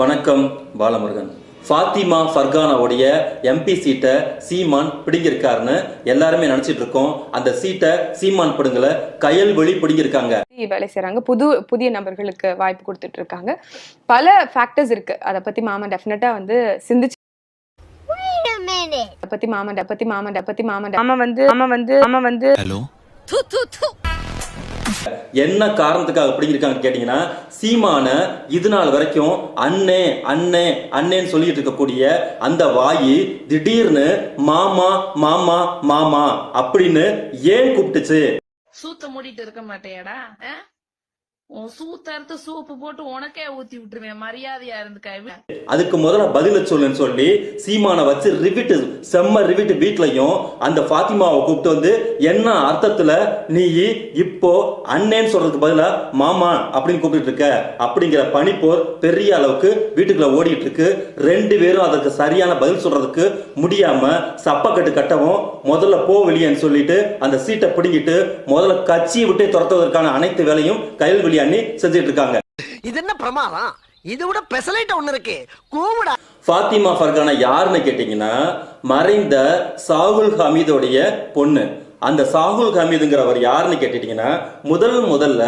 வணக்கம் பாலமுருகன். ஃபாத்திமா ஃபர்கானாவுடைய எம்பி சீட்டை சீமான் பிடிங்கிருக்காருன்னு எல்லாருமே நினைச்சிட்டு இருக்கோம் அந்த சீட்டை சீமான் பிடுங்கல கயல் வெளி பிடிங்கிருக்காங்க வேலை செய்றாங்க. புது புதிய நபர்களுக்கு வாய்ப்பு கொடுத்துட்டு இருக்காங்க பல ஃபேக்டர்ஸ் இருக்கு. அதை பத்தி மாமா டெஃபினட்டா வந்து சிந்திச்சு Wait a minute. அதை பத்தி மாமா அதை பத்தி மாமா அதை பத்தி மாமா மாமா வந்து மாமா வந்து மாமா வந்து ஹலோ? என்ன காரணத்துக்காக பிடிங்கிருக்காங்க கேட்டீங்கன்னா சீமான இது நாள் வரைக்கும் அண்ணே அண்ணே அண்ணேன்னு சொல்லிட்டு இருக்கக்கூடிய அந்த வாயி திடீர்னு மாமா மாமா மாமா அப்படின்னு ஏன் கூப்பிட்டுச்சு? சூத்த மூடிட்டு இருக்க மாட்டேடா உன் சூப்பு போட்டு உனக்கே ஊத்தி விட்டுருவேன் மரியாதையா இருந்துக்க. அதுக்கு முதல்ல பதில சொல்லுன்னு சொல்லி சீமானை வச்சு ரிவிட்டு செம்ம ரிவிட்டு வீட்லயும் அந்த ஃபாத்திமாவை கூப்பிட்டு வந்து என்ன அர்த்தத்துல நீ இப்போ அண்ணேன்னு சொல்றதுக்கு பதிலா மாமா அப்படின்னு கூப்பிட்டு இருக்க. அப்படிங்கிற பனிப்போர் பெரிய அளவுக்கு வீட்டுக்குள்ள ஓடிட்டு இருக்கு. ரெண்டு பேரும் அதற்கு சரியான பதில் சொல்றதுக்கு முடியாம சப்பக்கட்டு கட்டவும் முதல்ல போ வெளியேன்னு சொல்லிட்டு அந்த சீட்டை பிடுங்கிட்டு முதல்ல கட்சியை விட்டு துரத்துவதற்கான அனைத்து வேலையும் கையில் வெளியாண்ணி செஞ்சுட்டு இருக்காங்க இது என்ன பிரமாதம்? இது விட பெசலைட் ஒண்ணு இருக்கு. கூவுடா. ஃபாத்திமா ஃபர்கானா யாருன்னு கேட்டீங்கன்னா மறைந்த சாகுல் ஹமீதோடைய பொண்ணு. அந்த சாகுல் ஹமீதுங்கிறவர் யாருன்னு கேட்டுட்டீங்கன்னா முதல் முதல்ல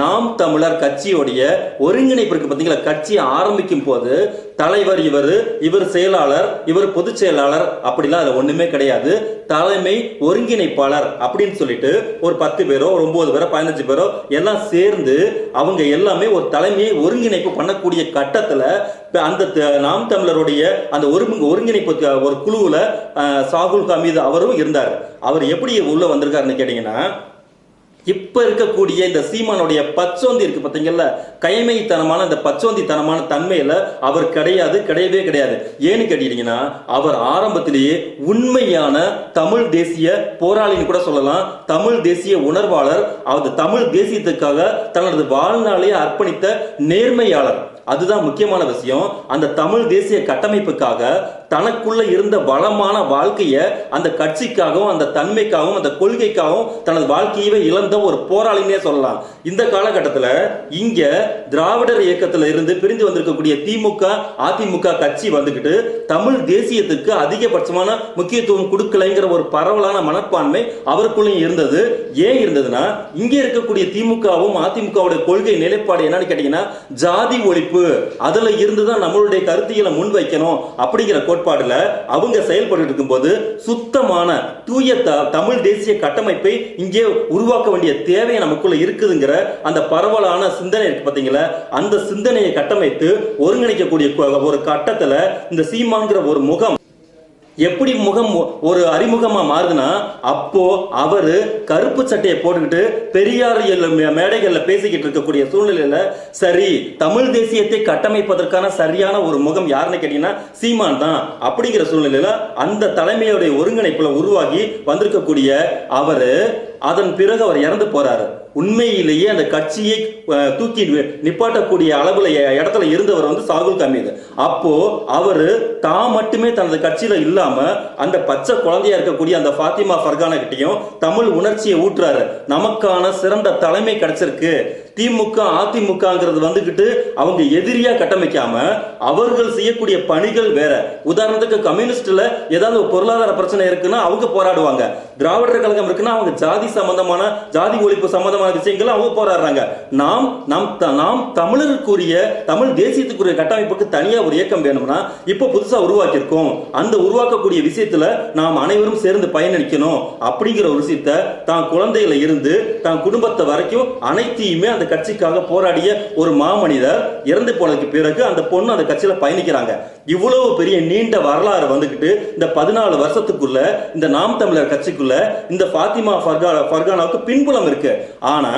நாம் தமிழர் கட்சியோடைய ஒருங்கிணைப்பு இருக்கு பார்த்தீங்களா கட்சி ஆரம்பிக்கும் போது தலைவர் இவர் இவர் செயலாளர் இவர் பொதுச் செயலாளர் அப்படிலாம் அதுல ஒண்ணுமே கிடையாது. தலைமை ஒருங்கிணைப்பாளர் அப்படின்னு சொல்லிட்டு ஒரு பத்து பேரோ ஒரு ஒன்பது பேரோ பதினஞ்சு பேரோ எல்லாம் சேர்ந்து அவங்க எல்லாமே ஒரு தலைமையை ஒருங்கிணைப்பு பண்ணக்கூடிய கட்டத்தில் அந்த த- நாம் தமிழருடைய அந்த ஒருங்கு ஒருங்கிணைப்பு ஒரு குழுவில் சாகுல் ஹமீது அவரும் இருந்தார். அவர் எப்படி உள்ள வந்திருக்காருன்னு கேட்டீங்கன்னா இப்ப இருக்கக்கூடிய இந்த சீமானுடைய பச்சோந்தி இருக்கு பாத்தீங்கல்ல கைமைத்தனமான இந்த பச்சோந்தித்தனமான தன்மையில அவர் கிடையாது கிடையவே கிடையாது. ஏன்னு கேட்டீங்கன்னா அவர் ஆரம்பத்திலேயே உண்மையான தமிழ் தேசிய போராளின்னு கூட சொல்லலாம். தமிழ் தேசிய உணர்வாளர் அவர் தமிழ் தேசியத்துக்காக தனது வாழ்நாளையே அர்ப்பணித்த நேர்மையாளர். அதுதான் முக்கியமான விஷயம். அந்த தமிழ் தேசிய கட்டமைப்புக்காக தனக்குள்ள இருந்த வளமான வாழ்க்கைய அந்த கட்சிக்காகவும் அந்த தன்மைக்காகவும் அந்த கொள்கைக்காகவும் தனது வாழ்க்கையவே இழந்த ஒரு போராளினே சொல்லலாம். இந்த காலகட்டத்துல இங்க திராவிடர் இயக்கத்துல இருந்து பிரிந்து வந்திருக்கக்கூடிய திமுக அதிமுக கட்சி வந்துகிட்டு தமிழ் தேசியத்துக்கு அதிகபட்சமான முக்கியத்துவம் கொடுக்கலைங்கிற ஒரு பரவலான மனப்பான்மை அவருக்குள்ளேயும் இருந்தது. ஏன் இருந்ததுன்னா இங்கே இருக்கக்கூடிய திமுகவும் அதிமுகவுடைய கொள்கை நிலைப்பாடு என்னன்னு கேட்டீங்கன்னா ஜாதி ஒழிப்பு அதுல இருந்து தான் நம்மளுடைய கருத்தியலை முன்வைக்கணும் அப்படிங்கிற கோட்பாடுல அவங்க செயல்பட்டு இருக்கும்போது சுத்தமான தூய த- தமிழ் தேசிய கட்டமைப்பை இங்கே உருவாக்க வேண்டிய தேவை நமக்குள்ள இருக்குதுங்கிற அந்த பரவலான சிந்தனை இருக்கு பாத்தீங்களா? அந்த சிந்தனையை கட்டமைத்து ஒருங்கிணைக்கக்கூடிய ஒரு கட்டத்துல இந்த சீமாங்கிற ஒரு முகம் எப்படி முகம் ஒரு அறிமுகமாக மாறுதுன்னா அப்போ அவர் கருப்பு சட்டையை போட்டுக்கிட்டு பெரியார் மேடைகளில் மே- பேசிக்கிட்டு இருக்கக்கூடிய சூழ்நிலையில் சரி தமிழ் தேசியத்தை கட்டமைப்பதற்கான சரியான ஒரு முகம் யாருன்னு கேட்டீங்கன்னா சீமான் தான். அப்படிங்கிற சூழ்நிலையில் அந்த தலைமையுடைய ஒருங்கிணைப்பில் உருவாகி வந்திருக்கக்கூடிய அவர் அதன் பிறகு அவர் இறந்து போறாரு. உண்மையிலேயே அந்த கட்சியை தூக்கி நிப்பாட்டக்கூடிய அளவில் இடத்துல இருந்தவர் வந்து சாகுல் கமீது. அப்போ அவர் தான் மட்டுமே தனது கட்சியில இல்லாம அந்த பச்சை குழந்தையா இருக்கக்கூடிய அந்த ஃபாத்திமா ஃபர்கானா கிட்டயும் தமிழ் உணர்ச்சியை ஊற்றுறாரு நமக்கான சிறந்த தலைமை கிடைச்சிருக்கு. திமுக அதிமுகங்கிறது வந்துகிட்டு அவங்க எதிரியா கட்டமைக்காம அவர்கள் செய்யக்கூடிய பணிகள் வேற. உதாரணத்துக்கு கம்யூனிஸ்ட்ல ஏதாவது ஒரு பொருளாதார பிரச்சனை இருக்குன்னா அவங்க போராடுவாங்க. திராவிடர் கழகம் இருக்குன்னா அவங்க ஜாதி சம்பந்தமான ஜாதி ஒழிப்பு சம்பந்தமான விஷயங்கள் அவங்க போராடுறாங்க. நாம் நம் த- நாம் தமிழருக்குரிய தமிழ் தேசியத்துக்குரிய கட்டமைப்புக்கு தனியா ஒரு இயக்கம் வேணும்னா இப்போ புதுசா உருவாக்கியிருக்கோம். அந்த உருவாக்கக்கூடிய விஷயத்துல நாம் அனைவரும் சேர்ந்து பயனளிக்கணும். அப்படிங்கிற ஒரு விஷயத்த தான் குழந்தையில இருந்து தான் குடும்பத்தை வரைக்கும் அனைத்தையுமே அந்த கட்சிக்காக போராடிய ஒரு மாமனிதர் இறந்து போனதுக்கு பிறகு அந்த பொண்ணு அந்த கட்சியில பயணிக்கிறாங்க. இவ்வளவு பெரிய நீண்ட வரலாறு வந்துகிட்டு இந்த பதினாலு வருஷத்துக்குள்ள இந்த நாம் தமிழர் கட்சிக்குள்ள இந்த ஃபாத்திமா ஃபர்கா ஃபர்கானாவுக்கு பின்புலம் இருக்கு. ஆனா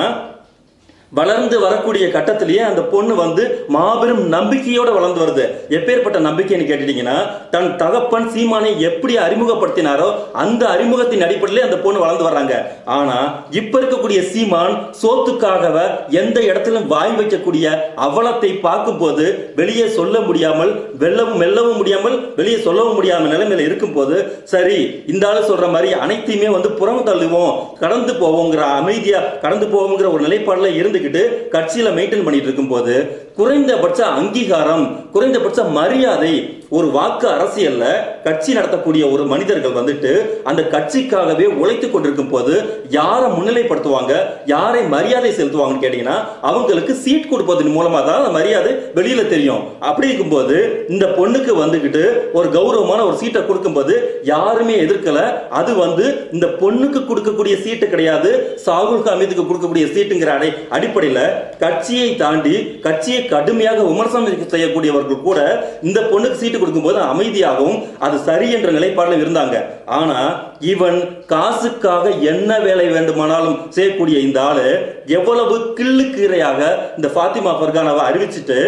வளர்ந்து வரக்கூடிய கட்டத்திலேயே அந்த பொண்ணு வந்து மாபெரும் நம்பிக்கையோட வளர்ந்து வருது. எப்பேற்பட்ட நம்பிக்கைன்னு கேட்டுட்டீங்கன்னா தன் தகப்பன் சீமானை எப்படி அறிமுகப்படுத்தினாரோ அந்த அறிமுகத்தின் அடிப்படையிலே அந்த பொண்ணு வளர்ந்து வர்றாங்க. ஆனா இப்ப இருக்கக்கூடிய சீமான் சோத்துக்காகவ எந்த இடத்திலும் வாய் வைக்கக்கூடிய அவலத்தை பார்க்கும்போது வெளியே சொல்ல முடியாமல் வெல்லவும் மெல்லவும் முடியாமல் வெளியே சொல்லவும் முடியாம நிலைமையில இருக்கும்போது சரி இந்த ஆளு சொல்ற மாதிரி அனைத்தையுமே வந்து புறம் தள்ளுவோம் கடந்து போவோங்கிற அமைதியா கடந்து போவோங்கிற ஒரு நிலைப்பாடுல இருந்து இருந்துகிட்டு கட்சியில மெயின்டைன் பண்ணிட்டு இருக்கும்போது குறைந்தபட்ச அங்கீகாரம் குறைந்தபட்ச மரியாதை ஒரு வாக்கு அரசியல்ல கட்சி நடத்தக்கூடிய ஒரு மனிதர்கள் வந்துட்டு அந்த கட்சிக்காகவே உழைத்து கொண்டிருக்கும் போது யாரை முன்னிலைப்படுத்துவாங்க யாரை மரியாதை செலுத்துவாங்கன்னு கேட்டீங்கன்னா அவங்களுக்கு சீட் கொடுப்பதன் மூலமா தான் அந்த மரியாதை வெளியில தெரியும். அப்படி இருக்கும்போது இந்த பொண்ணுக்கு வந்துகிட்டு ஒரு கௌரவமான ஒரு சீட்டை கொடுக்கும்போது யாருமே எதிர்க்கல. அது வந்து இந்த பொண்ணுக்கு கொடுக்கக்கூடிய சீட்டு கிடையாது சாகுல் ஹமீதுக்கு கொடுக்கக்கூடிய சீட்டுங்கிற அடை அடிப்படையில கட்சியை தாண்டி கட்சியை கடுமையாக விமர்சனம் செய்யக்கூடியவர்கள் கூட இந்த பொண்ணுக்கு சீட்டு கொடுக்கும்போது அமைதியாகவும் அது சரி என்ற நிலைப்பாடில் இருந்தாங்க. ஆனா இவன் காசுக்காக என்ன வேலை வேண்டுமானாலும் செய்யக்கூடிய இந்த ஆளு எவ்வளவு கிள்ளுக்கீரையாக இந்த ஃபாத்திமா ஃபர்கானாவை அறிவிச்சிட்டு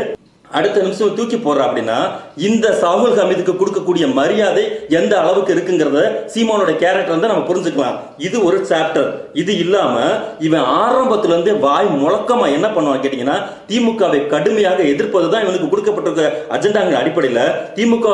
அடுத்த நிமிஷம் தூக்கி போடுற அப்படின்னா இந்த சாகுல் ஹமீதுக்கு கொடுக்கக்கூடிய மரியாதை எந்த அளவுக்கு இருக்குங்கிறத சீமானோட கேரக்டர் வந்து நம்ம புரிஞ்சுக்கலாம். இது ஒரு சாப்டர் இது இல்லாம இவன் ஆரம்பத்துல இருந்தே வாய் முழக்கமா என்ன பண்ணுவான் கேட்டீங்கன்னா திமுகவை கடுமையாக எதிர்ப்பது தான் இவனுக்கு கொடுக்கப்பட்டிருக்க அஜெண்டாங்கிற அடிப்படையில திமுக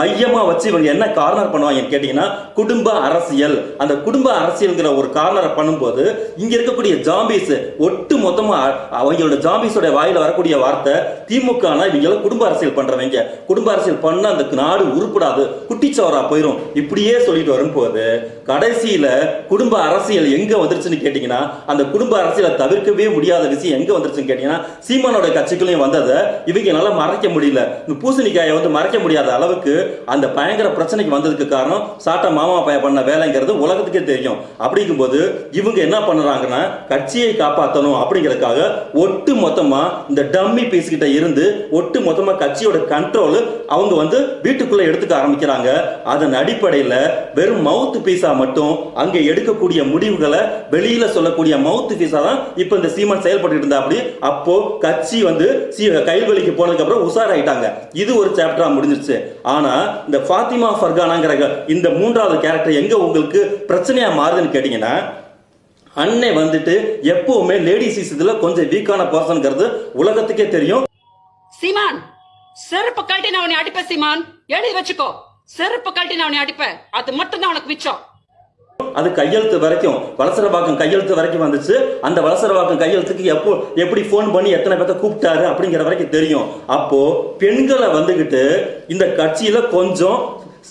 மையமா வச்சு இவங்க என்ன கார்னர் பண்ணுவாங்கன்னு கேட்டீங்கன்னா குடும்ப அரசியல். அந்த குடும்ப அரசியல்ங்கிற ஒரு கார்னரை பண்ணும்போது இங்க இருக்கக்கூடிய ஜாம்பிஸ் ஒட்டு மொத்தமா அவங்களோட ஜாம்பிஸோட வாயில வரக்கூடிய வார்த்தை திமுக இவங்க குடும்ப அரசியல் பண்றவங்க குடும்ப அரசியல் பண்ண அந்த நாடு உருப்படாது. குட்டிச்சவரா போயிரும். இப்படியே சொல்லிட்டு வரும்போது கடைசியில குடும்ப அரசியல் எங்க வந்துருச்சுன்னு கேட்டீங்கன்னா அந்த குடும்ப அரசியலை தவிர்க்கவே முடியாத விஷயம் எங்க வந்துருச்சுன்னு கேட்டீங்கன்னா சீமானோட கட்சிக்குள்ளேயும் வந்ததை. இவங்க நல்லா மறைக்க முடியல. இந்த பூசணிக்காயை வந்து மறைக்க முடியாத அளவுக்கு அந்த பயங்கர பிரச்சனைக்கு வந்ததுக்கு காரணம் சாட்டா மாமா பையன் பண்ண வேலைங்கிறது உலகத்துக்கே தெரியும். அப்படிங்கும்போது இவங்க என்ன பண்ணுறாங்கன்னா கட்சியை காப்பாற்றணும் அப்படிங்கிறதுக்காக ஒட்டு மொத்தமா இந்த டம்மி பீஸ் கிட்ட இருந்து ஒட்டு மொத்தமா கட்சியோட கண்ட்ரோல் அவங்க வந்து வீட்டுக்குள்ள எடுத்துக்க ஆரம்பிக்கிறாங்க. அதன் அடிப்படையில வெறும் மவுத் பீஸா மட்டும் அங்க எடுக்கக்கூடிய முடிவுகளை வெளியில சொல்லக்கூடிய மவுத் பீஸா தான் இப்ப இந்த சீமான் செயல்பட்டு இருந்தா அப்படி. அப்போ கட்சி வந்து சீ- கைல்வெளிக்கு போனதுக்கு அப்புறம் உஷாராயிட்டாங்க. இது ஒரு சாப்டரா முடிஞ்சிருச்சு. ஆனா இந்த ஃபாத்திமா ஃபர்கானாங்கிற இந்த மூன்றாவது கேரக்டர் எங்க உங்களுக்கு பிரச்சனையா மாறுதுன்னு கேட்டீங்கன்னா அன்னை வந்துட்டு எப்பவுமே லேடிஸ் இதுல கொஞ்சம் வீக்கான பர்சன்ங்கிறது உலகத்துக்கே தெரியும். சீமான் செருப்பு கழட்டி நான் உன்னை அடிப்பேன் சீமான். எழுதி வச்சுக்கோ. செருப்பு கழட்டி நான் உன்னை அடிப்பேன் அது மட்டும் தான் உனக்கு மிச்சம். அது கையெழுத்து வரைக்கும் வலசரவாக்கம் கையெழுத்து வரைக்கும் வந்துச்சு. அந்த வலசரவாக்கம் கையெழுத்துக்கு எப்போ எப்படி ஃபோன் பண்ணி எத்தனை பேர்த்த கூப்பிட்டாரு அப்படிங்கிற வரைக்கும் தெரியும். அப்போ பெண்களை வந்துகிட்டு இந்த கட்சியில கொஞ்சம்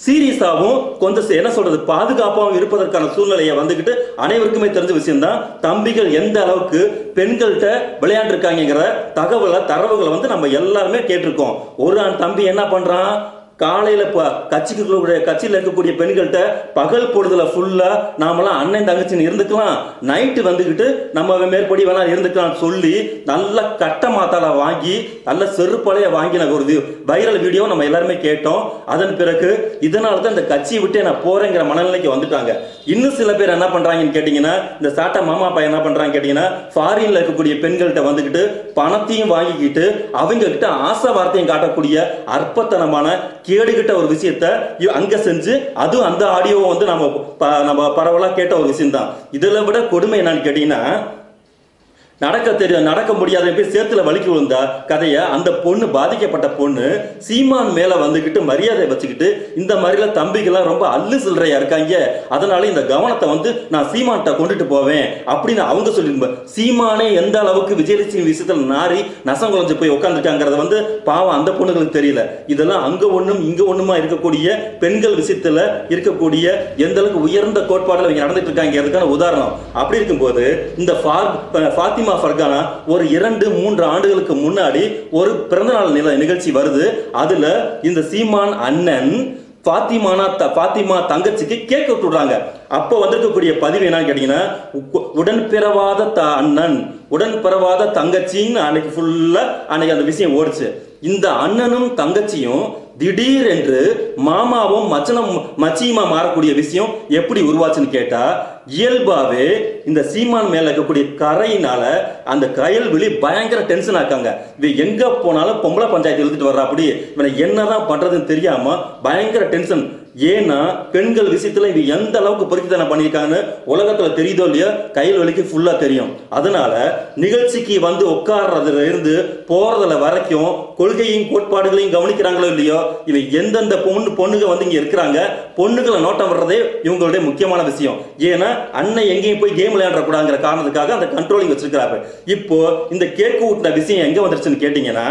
சீரியஸாகவும் கொஞ்சம் என்ன சொல்றது பாதுகாப்பாகவும் இருப்பதற்கான சூழ்நிலையை வந்துக்கிட்டு அனைவருக்குமே தெரிஞ்ச விஷயம் தான் தம்பிகள் எந்த அளவுக்கு பெண்கள்கிட்ட விளையாண்டுருக்காங்கிற தகவலை தரவுகளை வந்து நம்ம எல்லாருமே கேட்டிருக்கோம். ஒரு ஆண் தம்பி என்ன பண்றான்? காலையில் இப்போ கட்சிக்கு இருக்கக்கூடிய- கட்சியில் இருக்கக்கூடிய பெண்கள்கிட்ட பகல் பொழுதுல ஃபுல்லாக நாமெல்லாம் அண்ணன் தங்கச்சின்னு இருந்துக்கலாம். நைட்டு வந்துக்கிட்டு நம்ம மேற்படி வேணா இருந்துக்கலாம் சொல்லி நல்ல கட்ட மாத்தால வாங்கி நல்ல செருப்பலைய வாங்கின ஒரு வைரல் வீடியோ நம்ம எல்லாருமே கேட்டோம். அதன் பிறகு இதனால தான் இந்த கட்சியை விட்டு நான் போறேங்கிற மனநிலைக்கு வந்துட்டாங்க. இன்னும் சில பேர் என்ன பண்ணுறாங்கன்னு கேட்டிங்கன்னா இந்த சாட்டா மாமா பையன் என்ன பண்ணுறாங்க கேட்டிங்கன்னா ஃபாரின்ல இருக்கக்கூடிய பெண்கள்கிட்ட வந்துக்கிட்டு பணத்தையும் வாங்கிக்கிட்டு அவங்க கிட்ட ஆசை வார்த்தையும் காட்டக்கூடிய அற்பத்தனமான கேடுகிட்ட ஒரு விஷயத்த அங்க செஞ்சு அதுவும் அந்த ஆடியோவை வந்து நம்ம ப- நம்ம பரவலா கேட்ட ஒரு விஷயம் தான் இதில் விட கொடுமை என்னன்னு கேட்டீங்கன்னா நடக்க தெரியும் நடக்க முடியாத போய் சேத்துல வலிக்கு விழுந்தா கதைய அந்த பொண்ணு பாதிக்கப்பட்ட பொண்ணு சீமான் மேல வந்துகிட்டு மரியாதை வச்சுக்கிட்டு இந்த மாதிரிலாம் தம்பிகள்லாம் ரொம்ப அல்லு சில்லறையா இருக்காங்க. அதனால இந்த கவனத்தை வந்து நான் சீமான்கிட்ட கொண்டுட்டு போவேன் அப்படின்னு அவங்க சொல்லி சீமானே எந்த அளவுக்கு விஜயலட்சுமி விஷயத்துல நாரி நசம் குழஞ்சு போய் உட்காந்துட்டாங்கிறத வந்து பாவம் அந்த பொண்ணுங்களுக்கு தெரியல. இதெல்லாம் அங்க ஒண்ணும் இங்க ஒண்ணுமா இருக்கக்கூடிய பெண்கள் விஷயத்துல இருக்கக்கூடிய எந்த அளவுக்கு உயர்ந்த கோட்பாடுல இவங்க நடந்துட்டு இருக்காங்க அதுக்கான உதாரணம். அப்படி இருக்கும்போது இந்த ஃபார்- ஃபாத்திமா ஃபர்கானா ஒரு இரண்டு மூன்று ஆண்டுகளுக்கு முன்னாடி ஒரு பிறந்தநாள் நில நிகழ்ச்சி வருது. அதுல இந்த சீமான் அண்ணன் ஃபாத்திமானா த- ஃபாத்திமா தங்கச்சிக்கு கேக் விட்டுடுறாங்க அப்போ வந்திருக்கக்கூடிய பதிவு என்னன்னு கேட்டீங்கன்னா உடன்பிறவாத த அண்ணன் உடன்பிறவாத தங்கச்சின்னு அன்னைக்கு ஃபுல்லா அன்னைக்கு அந்த விஷயம் ஓடுச்சு. இந்த அண்ணனும் தங்கச்சியும் திடீர் என்று மாமாவும் மச்சனம் மச்சியுமா மாறக்கூடிய விஷயம் எப்படி உருவாச்சுன்னு கேட்டா இயல்பாவே இந்த சீமான் மேல இருக்கக்கூடிய கரையினால அந்த கயல்வெளி பயங்கர டென்ஷன் ஆக்காங்க இவன் எங்க போனாலும் பொம்பளை பஞ்சாயத்து எழுதிட்டு வர்றா அப்படி. இவனை என்னதான் பண்றதுன்னு தெரியாம பயங்கர டென்ஷன் ஏன்னா பெண்கள் விஷயத்துல இவங்க எந்த அளவுக்கு பொறுக்கித்தனம் பண்ணியிருக்காங்கன்னு உலகத்துல தெரியுதோ இல்லையோ? கையில் வலிக்கு ஃபுல்லா தெரியும். அதனால நிகழ்ச்சிக்கு வந்து உட்கார்றதுல இருந்து போறதுல வரைக்கும் கொள்கையும் கோட்பாடுகளையும் கவனிக்கிறாங்களோ இல்லையோ? இவை எந்தெந்த பொண்ணு பொண்ணுங்க வந்து இங்க இருக்கிறாங்க பொண்ணுகளை நோட்டம் வர்றதே இவங்களுடைய முக்கியமான விஷயம். ஏன்னா அண்ணன் எங்கேயும் போய் கேம் விளையாட கூடாங்கிற காரணத்துக்காக அந்த கண்ட்ரோலிங் வச்சிருக்கிறாரு இப்போ இந்த கேக்கு ஊட்டின விஷயம் எங்க வந்துருச்சுன்னு கேட்டீங்கன்னா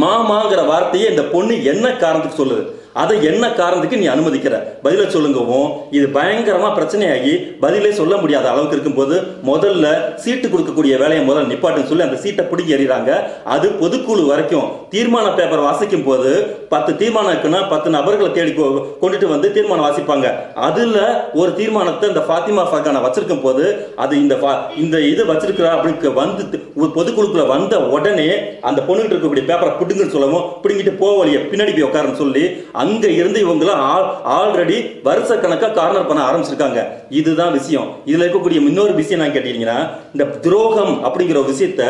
மாமாங்கிற வார்த்தையை இந்த பொண்ணு என்ன காரணத்துக்கு சொல்லுது? அதை என்ன காரணத்துக்கு நீ அனுமதிக்கிற? பதிலை சொல்லுங்கவும் இது பயங்கரமா பிரச்சனையாகி பதிலே சொல்ல முடியாத அளவுக்கு இருக்கும்போது முதல்ல சீட்டு கொடுக்கக்கூடிய வேலையை முதல்ல நிப்பாட்டுன்னு சொல்லி அந்த சீட்டை பிடிக்க எறிகிறாங்க. அது பொதுக்குழு வரைக்கும் தீர்மான பேப்பர் வாசிக்கும் போது பத்து தீர்மானம் இருக்குன்னா பத்து நபர்களை தேடி கொ- கொண்டுட்டு வந்து தீர்மானம் வாசிப்பாங்க. அதுல ஒரு தீர்மானத்தை இந்த ஃபாத்திமா ஃபர்கானா வச்சிருக்கும் போது அது இந்த ஃபா- இந்த இது வச்சிருக்கிறா அப்படின்னு வந்து பொதுக்குழுக்குள்ள வந்த உடனே அந்த பொண்ணுகிட்ட இருக்கக்கூடிய பேப்பரை பிடுங்கன்னு சொல்லவும் பிடுங்கிட்டு போக வழிய பின்னாடி போய் உட்காருன்னு சொல்லி அங்க இருந்து இவங்க ஆல்ரெடி வருஷ கணக்கா கார்னர் பண்ண ஆரம்பிச்சிருக்காங்க. இதுதான் விஷயம். இதுல இருக்கக்கூடிய இன்னொரு விஷயம் நான் கேட்டீங்கன்னா இந்த துரோகம் அப்படிங்கிற ஒரு விஷயத்த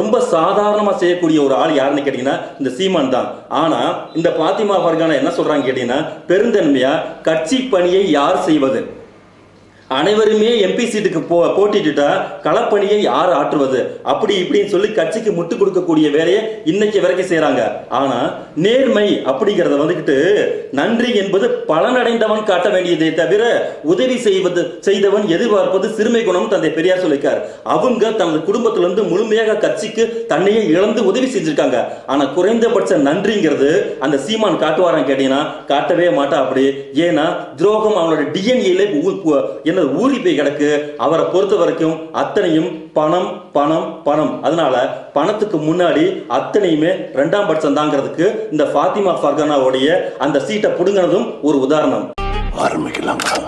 ரொம்ப சாதாரணமா செய்யக்கூடிய ஒரு ஆள் யாருன்னு கேட்டீங்கன்னா இந்த சீமான் தான். ஆனா இந்த பாத்திமா ஃபர்கானா என்ன சொல்றாங்க கேட்டீங்கன்னா பெருந்தன்மையா கட்சி பணியை யார் செய்வது? அனைவருமே எம்பி சீட்டுக்கு போ போட்டிட்டுட்டா களப்பணியை யார் ஆற்றுவது? அப்படி இப்படின்னு சொல்லி கட்சிக்கு முட்டு கொடுக்கக்கூடிய வேலையை இன்னைக்கு வரைக்கும் செய்யறாங்க ஆனா நேர்மை அப்படிங்கறத வந்துகிட்டு நன்றி என்பது பலனடைந்தவன் காட்ட வேண்டியதை தவிர உதவி செய்வது செய்தவன் எதிர்பார்ப்பது சிறுமை குணம் தந்தை பெரியார் சொல்லியிருக்கார். அவங்க தனது குடும்பத்துல இருந்து முழுமையாக கட்சிக்கு தன்னையே இழந்து உதவி செஞ்சிருக்காங்க. ஆனா குறைந்தபட்ச நன்றிங்கிறது அந்த சீமான் காட்டுவாரான்னு கேட்டீங்கன்னா காட்டவே மாட்டா அப்படி. ஏன்னா துரோகம் அவனோட டிஎன்ஏல என்னது ஊறி போய் கிடக்கு? அவரை பொறுத்த வரைக்கும் அத்தனையும் பணம் பணம் பணம். அதனால பணத்துக்கு முன்னாடி அத்தனையுமே ரெண்டாம் பட்சம் தாங்கிறதுக்கு இந்த ஃபாத்திமா ஃபர்கானாவுடைய அந்த சீட்டை பிடுங்கினதும் ஒரு உதாரணம். ஆரம்பிக்கலாங்களா